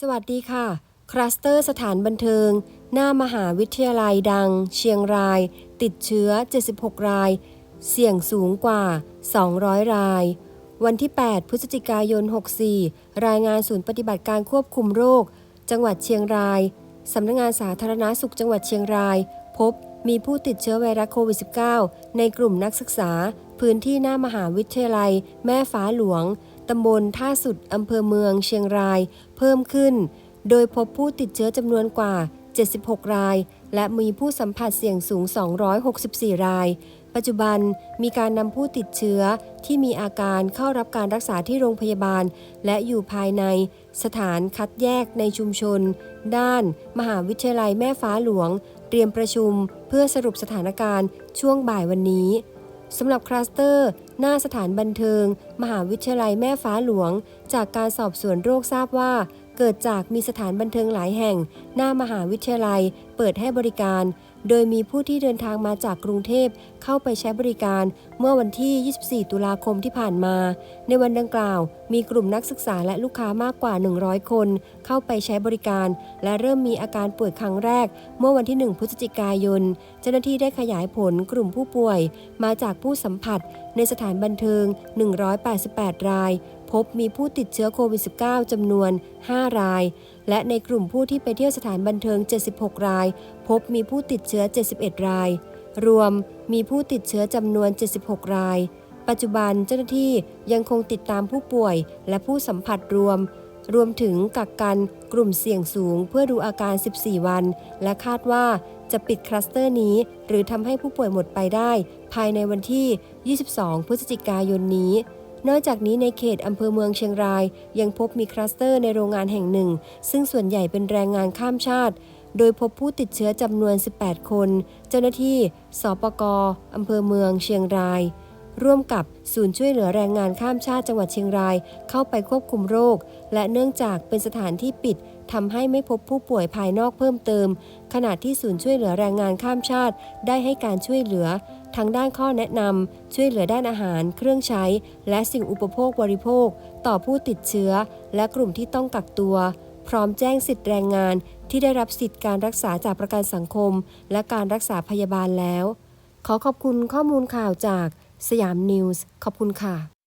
สวัสดีค่ะ คลัสเตอร์สถานบันเทิง หน้ามหาวิทยาลัยดัง เชียงราย ติดเชื้อ 76 ราย เสี่ยงสูงกว่า 200 ราย วันที่ 8 พฤศจิกายน 64 รายงานศูนย์ปฏิบัติการควบคุมโรค จังหวัดเชียงราย สำนักงานสาธารณาสุขจังหวัดเชียงราย พบมีผู้ติดเชื้อไวรัสโควิด -19 ในกลุ่มนักศึกษา พื้นที่หน้ามหาวิทยาลัย แม่ฟ้าหลวง ตำบลท่าสุดอำเภอเมืองเชียงราย เพิ่มขึ้น โดยพบผู้ติดเชื้อจำนวนกว่า 76 ราย และมีผู้สัมผัสเสี่ยงสูง 264 ราย ปัจจุบันมีการนำผู้ติดเชื้อที่มีอาการเข้ารับการรักษาที่โรงพยาบาล และอยู่ภายในสถานคัดแยกในชุมชน ด้าน มหาวิทยาลัยแม่ฟ้าหลวง เตรียมประชุม เพื่อสรุปสถานการณ์ช่วงบ่ายวันนี้สำหรับคลัสเตอร์ หน้าสถานบันเทิง มหาวิทยาลัยแม่ฟ้าหลวง จากการสอบสวนโรคทราบว่า เกิดจากมีสถานบันเทิงหลายแห่ง หน้ามหาวิทยาลัย เปิดให้บริการ โดยมีผู้ที่เดินทางมาจากกรุงเทพเข้าไปใช้บริการเมื่อวันที่ 24 ตุลาคมที่ผ่านมา ในวันดังกล่าว มีกลุ่มนักศึกษาและลูกค้ามากกว่า 100 คน เข้าไปใช้บริการ และเริ่มมีอาการป่วยครั้งแรก เมื่อวันที่ 1 พฤศจิกายน เจ้าหน้าที่ได้ขยายผลกลุ่มผู้ป่วย มาจากผู้สัมผัส ในสถานบันเทิง 188 ราย พบมีผู้ติดเชื้อโควิด -19 จำนวน 5 ราย และในกลุ่มผู้ที่ไปเที่ยวสถานบันเทิง 76 ราย พบมีผู้ติดเชื้อ 71 ราย รวมมีผู้ติดเชื้อจำนวน 76 ราย ปัจจุบันเจ้าหน้าที่ยังคงติดตามผู้ป่วยและผู้สัมผัสรวม รวมถึงกักกันกลุ่มเสี่ยงสูงเพื่อดูอาการ 14 วัน และคาดว่าจะปิดคลัสเตอร์นี้ หรือทำให้ผู้ป่วยหมดไปได้ ภายในวันที่ 22 พฤศจิกายนนี้ นอกจากนี้ในเขตอำเภอเมืองเชียงราย ยังพบมีคลัสเตอร์ในโรงงานแห่งหนึ่ง ซึ่งส่วนใหญ่เป็นแรงงานข้ามชาติ โดยพบผู้ติดเชื้อจำนวน 18 คน เจ้าหน้าที่สปกอำเภอเมืองเชียงราย ร่วมกับศูนย์ช่วยเหลือแรงงานข้ามชาติจังหวัดเชียงราย เข้าไปควบคุมโรค และเนื่องจากเป็นสถานที่ปิดทำให้ไม่พบผู้ป่วยภายนอกเพิ่มเติม ขณะที่ศูนย์ช่วยเหลือแรงงานข้ามชาติ ได้ให้การช่วยเหลือทางด้านข้อแนะนำช่วยเหลือด้านอาหาร เครื่องใช้ และสิ่งอุปโภคบริโภค ต่อผู้ติดเชื้อ และกลุ่มที่ต้องกักตัว พร้อมแจ้งสิทธิแรงงาน ที่ได้รับสิทธิการรักษาจากประกันสังคม และการรักษาพยาบาลแล้ว ขอขอบคุณข้อมูลข่าวจาก สยามนิวส์ ขอบคุณค่ะ